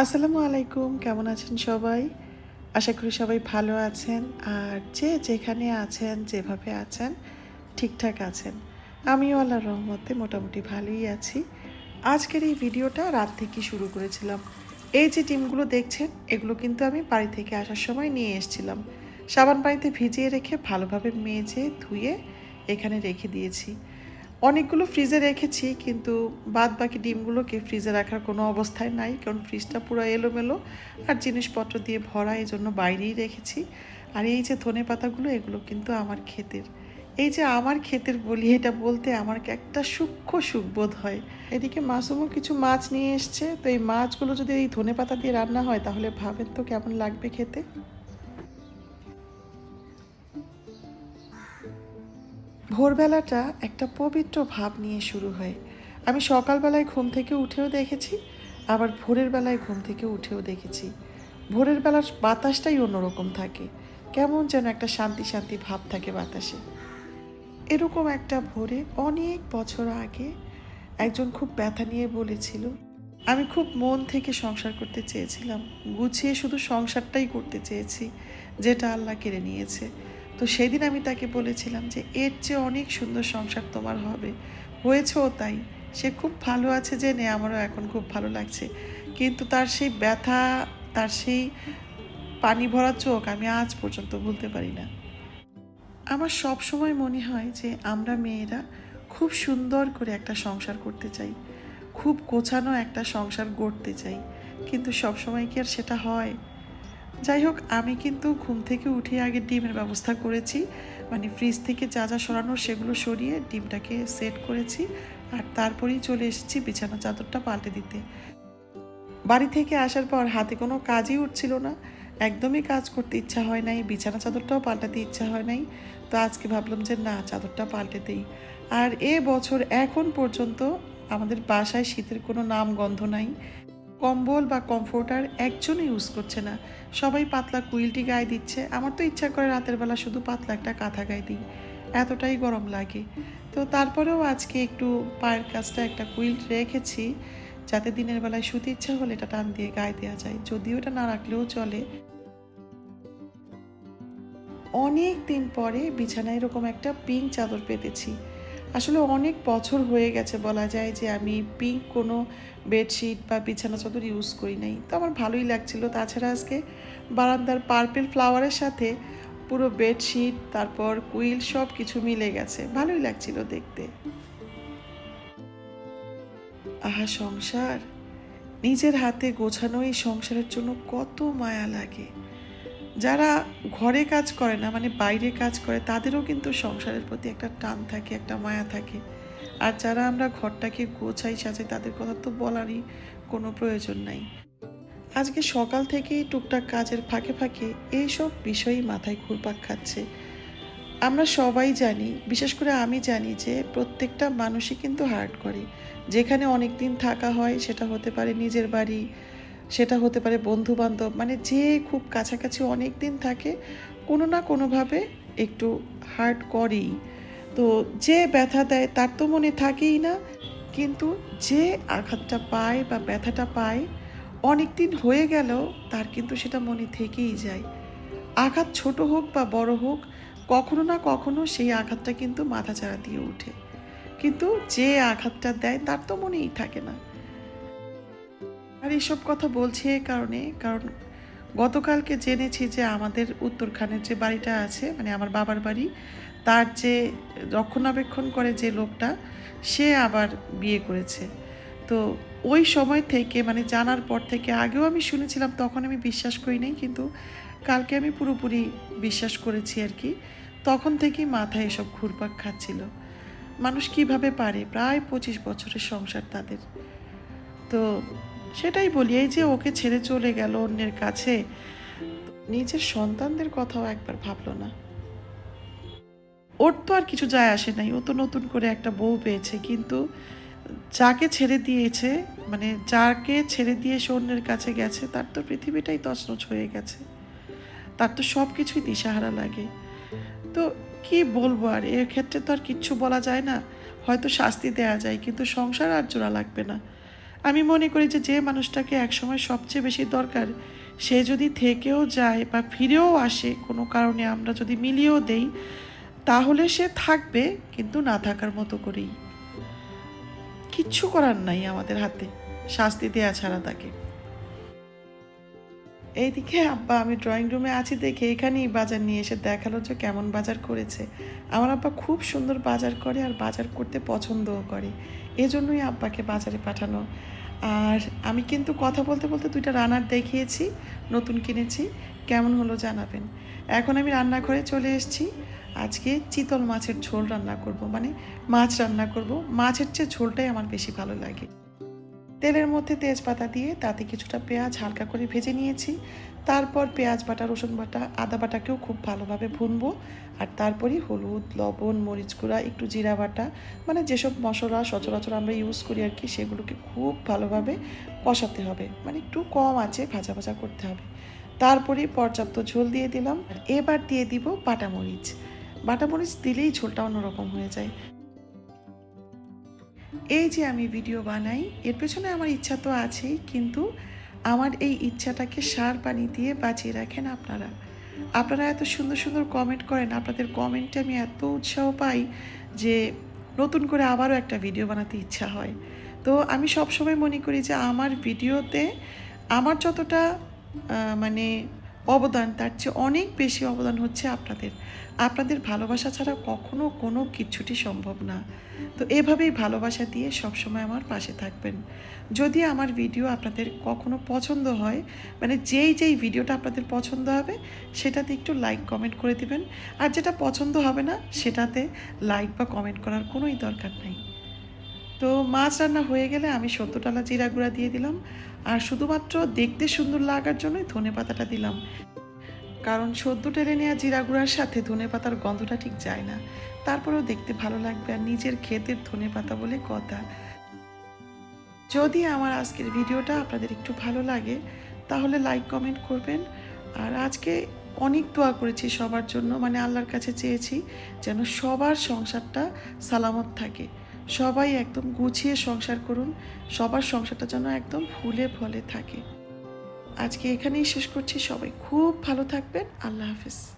আসসালামু আলাইকুম, কেমন আছেন সবাই? আশা করি সবাই ভালো আছেন। আর যে যেখানে আছেন, যেভাবে আছেন, ঠিকঠাক আছেন, আমিও আল্লাহর রহমতে মোটামুটি ভালোই আছি। আজকের এই ভিডিওটা রাত থেকে শুরু করেছিলাম। এই যে ডিমগুলো দেখছেন, এগুলো কিন্তু আমি বাড়ি থেকে আসার সময় নিয়ে এসেছিলাম। সাবান পানিতে ভিজিয়ে রেখে ভালোভাবে মেজে ধুয়ে এখানে রেখে দিয়েছি। অনেকগুলো ফ্রিজে রেখেছি, কিন্তু বাদ বাকি ডিমগুলোকে ফ্রিজে রাখার কোনো অবস্থায় নাই, কারণ ফ্রিজটা পুরো এলোমেলো আর জিনিসপত্র দিয়ে ভরা এই জন্য বাইরেই রেখেছি। আর এই যে ধনে পাতাগুলো, এগুলো কিন্তু আমার ক্ষেতের। এই যে আমার ক্ষেতের বলি এটা বলতে আমার একটা সূক্ষ্ম সুখ বোধ হয়। এদিকে মাসুমও কিছু মাছ নিয়ে এসছে, তো এই মাছগুলো যদি এই ধনে পাতা দিয়ে রান্না হয়, তাহলে ভাবেন তো কেমন লাগবে খেতে? ভোরবেলাটা একটা পবিত্র ভাব নিয়ে শুরু হয়। আমি সকালবেলায় ঘুম থেকে উঠেও দেখেছি, আবার ভোরের বেলায় ঘুম থেকে উঠেও দেখেছি। ভোরের বেলার বাতাসটাই অন্যরকম থাকে। কেমন যেন একটা শান্তি শান্তি ভাব থাকে বাতাসে। এরকম একটা ভোরে অনেক বছর আগে একজন খুব ব্যথা নিয়ে বলেছিল, আমি খুব মন থেকে সংসার করতে চেয়েছিলাম, গুছিয়ে শুধু সংসারটাই করতে চেয়েছি, যেটা আল্লাহ কেড়ে নিয়েছে। তো সেদিন আমি তাকে বলেছিলাম যে, এর চেয়ে অনেক সুন্দর সংসার তোমার হবে। হয়েছেও তাই। সে খুব ভালো আছে জেনে আমারও এখন খুব ভালো লাগছে। কিন্তু তার সেই ব্যথা, তার সেই পানি ভরা চোখ আমি আজ পর্যন্ত ভুলতে পারি না। আমার সব সময় মনে হয় যে, আমরা মেয়েরা খুব সুন্দর করে একটা সংসার করতে চাই। খুব গোছানো একটা সংসার গড়তে চাই। কিন্তু সব সময় কি আর সেটা হয়? যাই হোক, আমি কিন্তু ঘুম থেকে উঠে আগে ডিমের ব্যবস্থা করেছি। মানে ফ্রিজ থেকে যা যা সরানো সেগুলো সরিয়ে ডিমটাকে সেট করেছি। আর তারপরেই চলে এসেছি বিছানা চাদরটা পাল্টে দিতে। বাড়ি থেকে আসার পর হাতে কোনো কাজই উঠছিল না। একদমই কাজ করতে ইচ্ছা হয় নাই, বিছানা চাদরটাও পাল্টাতে ইচ্ছা হয় নাই। তো আজকে ভাবলাম যে না, চাদরটা পাল্টে দিই। আর এ বছর এখন পর্যন্ত আমাদের বাসায় শীতের কোনো নাম গন্ধ নাই। কম্বল বা কমফোর্টার একজনও ইউজ করছে না। সবাই পাতলা কুইলটি গায়ে দিচ্ছে। আমার তো ইচ্ছা করে রাতের বেলা শুধু পাতলা একটা কাঁথা গায়ে দিই। এতটাই গরম লাগে। তো তারপরেও আজকে একটু পায়ের কাছটা একটা কুইল্ট রেখেছি, যাতে দিনের বেলায় শুতে ইচ্ছা হলে এটা টান দিয়ে গায়ে দেওয়া যায়। যদিও এটা না রাখলেও চলে। অনেক দিন পরে বিছানায় এরকম একটা পিঙ্ক চাদর পেতেছি। আসলে অনেক বছর হয়ে গেছে বলা যায় যে আমি পিঙ্ক কোনো বেডশিট বা বিছানা চাদর ইউজ করি নাই। তো আমার ভালোই লাগছিল। তাছাড়া আজকে বারান্দার পার্পেল ফ্লাওয়ারের সাথে পুরো বেডশিট তারপর কুইল সব কিছু মিলে গেছে। ভালোই লাগছিল দেখতে। আহা, সংসার! নিজের হাতে গোছানো এই সংসারের জন্য কত মায়া লাগে। যারা ঘরে কাজ করে না মানে বাইরে কাজ করে, তাদেরও কিন্তু সংসারের প্রতি একটা টান থাকে, একটা মায়া থাকে। আর যারা আমরা ঘরটাকে গোছাই, সাজাই, তাদের কথা তো বলারই কোনো প্রয়োজন নাই। আজকে সকাল থেকেই টুকটাক কাজের ফাঁকে ফাঁকে এইসব বিষয়ই মাথায় ঘুরপাক খাচ্ছে। আমরা সবাই জানি, বিশেষ করে আমি জানি যে প্রত্যেকটা মানুষই কিন্তু হার্ট করে। যেখানে অনেক দিন থাকা হয়, সেটা হতে পারে নিজের বাড়ি সেটা হতে পারে বন্ধু বান্ধব মানে যে খুব কাছাকাছি অনেক দিন থাকে, কোনো না কোনোভাবে একটু হার্ট করেই। তো যে ব্যথা দেয় তার তো মনে থাকেই না, কিন্তু যে আঘাতটা পায় বা ব্যথাটা পায়, অনেক দিন হয়ে গেলেও তার কিন্তু সেটা মনে থেকেই যায়। আঘাত ছোট হোক বা বড় হোক, কখনো না কখনো সেই আঘাতটা কিন্তু মাথা চাড়া দিয়ে ওঠে। কিন্তু যে আঘাতটা দেয় তার তো মনেই থাকে না। আর এইসব কথা বলছি এই কারণে, কারণ গতকালকে জেনেছি যে আমাদের উত্তরখানের যে বাড়িটা আছে মানে আমার বাবার বাড়ি, তার যে রক্ষণাবেক্ষণ করে যে লোকটা, সে আবার বিয়ে করেছে। তো ওই সময় থেকে মানে জানার পর থেকে, আগেও আমি শুনেছিলাম, তখন আমি বিশ্বাস করি নাই, কিন্তু কালকে আমি পুরোপুরি বিশ্বাস করেছি আর কি। তখন থেকেই মাথায় এসব ঘুরপাক খাচ্ছিল। মানুষ কীভাবে পারে? প্রায় পঁচিশ বছরের সংসার তাদের। তো সেটাই বলি, এই যে ওকে ছেড়ে চলে গেল অন্যের কাছে, নিজের সন্তানদের কথাও একবার ভাবলো না। ওর তো আর কিছু যায় আসে নাই, ও তো নতুন করে একটা বউ পেয়েছে, কিন্তু যাকে ছেড়ে দিয়েছে মানে যাকে ছেড়ে দিয়ে সে অন্যের কাছে গেছে, তার তো পৃথিবীটাই তছনছ হয়ে গেছে। তার তো সব কিছুই দিশাহারা লাগে। তো কি বলব আর, এর ক্ষেত্রে তো আর কিচ্ছু বলা যায় না, হয়তো শাস্তি দেয়া যায়, কিন্তু সংসার আর জোড়া লাগবে না। আমি মনে করি যে যে মানুষটাকে একসময় সবচেয়ে বেশি দরকার, সে যদি থেকেও যায় বা ফিরেও আসে কোনো কারণে আমরা যদি মিলিয়েও দেই, তাহলে সে থাকবে কিন্তু না থাকার মতো করেই। কিচ্ছু করার নাই আমাদের হাতে, শাস্তি দেওয়া ছাড়া তাকে। এইদিকে আব্বা, আমি ড্রয়িং রুমে আছি দেখে এখানেই বাজার নিয়ে এসে দেখাল যে কেমন বাজার করেছে। আমার আব্বা খুব সুন্দর বাজার করে আর বাজার করতে পছন্দও করে। এজন্যই আব্বাকে বাজারে পাঠানো। আর আমি কিন্তু কথা বলতে বলতে দুইটা রান্নার দেখিয়েছি, নতুন কিনেছি। কেমন হলো জানাবেন। এখন আমি রান্নাঘরে চলে এসেছি। আজকে চিতল মাছের ঝোল রান্না করব মানে মাছ রান্না করব। মাছের চেয়ে ঝোলটাই আমার বেশি ভালো লাগে। তেলের মধ্যে তেজপাতা দিয়ে তাতে কিছুটা পেঁয়াজ হালকা করে ভেজে নিয়েছি। তারপর পেঁয়াজ বাটা, রসুন বাটা, আদা বাটাকেও খুব ভালোভাবে ভুনবো। আর তারপরই হলুদ, লবণ, মরিচ গুঁড়া, একটু জিরা বাটা মানে যেসব মশলা সচরাচর আমরা ইউজ করি আর কি, সেগুলোকে খুব ভালোভাবে কষাতে হবে। মানে একটু কম আছে, ভাজা ভাজা করতে হবে। তারপরে পর্যাপ্ত ঝোল দিয়ে দিলাম। এবার দিয়ে দিব বাটা মরিচ। বাটা মরিচ দিলেই ঝোলটা অন্যরকম হয়ে যায়। এই যে আমি ভিডিও বানাই, এর পেছনে আমার ইচ্ছা তো আছেই, কিন্তু আমার এই ইচ্ছাটাকে সার পানি দিয়ে বাঁচিয়ে রাখেন আপনারা। আপনারা এত সুন্দর সুন্দর কমেন্ট করেন, আপনাদের কমেন্টে আমি এত উৎসাহ পাই যে নতুন করে আবারও একটা ভিডিও বানাতে ইচ্ছা হয়। তো আমি সবসময় মনে করি যে আমার ভিডিওতে আমার যতটা মানে অবদান, তার চেয়ে অনেক বেশি অবদান হচ্ছে আপনাদের। আপনাদের ভালোবাসা ছাড়া কখনো কোনো কিছুটি সম্ভব না। তো এভাবেই ভালোবাসা দিয়ে সবসময় আমার পাশে থাকবেন। যদি আমার ভিডিও আপনাদের কখনো পছন্দ হয় মানে যেই যেই ভিডিওটা আপনাদের পছন্দ হবে, সেটাতে একটু লাইক কমেন্ট করে দিবেন। আর যেটা পছন্দ হবে না, সেটাতে লাইক বা কমেন্ট করার কোনোই দরকার নেই। তো মাছ রান্না হয়ে গেলে আমি সদ্য টালা জিরা গুঁড়া দিয়ে দিলাম। আর শুধুমাত্র দেখতে সুন্দর লাগার জন্যই ধনে পাতাটা দিলাম। কারণ সদ্য টেলে নেওয়া জিরা গুঁড়ার সাথে ধনে পাতার গন্ধটা ঠিক যায় না। তারপরেও দেখতে ভালো লাগবে আর নিজের ক্ষেতের ধনে পাতা বলে কথা। যদি আমার আজকের ভিডিওটা আপনাদের একটু ভালো লাগে, তাহলে লাইক কমেন্ট করবেন। আর আজকে অনেক দোয়া করেছি সবার জন্য মানে আল্লাহর কাছে চেয়েছি যেন সবার সংসারটা সালামত থাকে। সবাই একদম গুছিয়ে সংসার করুন। সবার সংসারটা যেন একদম ফুলে ফলে থাকে। আজকে এখানেই শেষ করছি। সবাই খুব ভালো থাকবেন। আল্লাহ হাফিজ।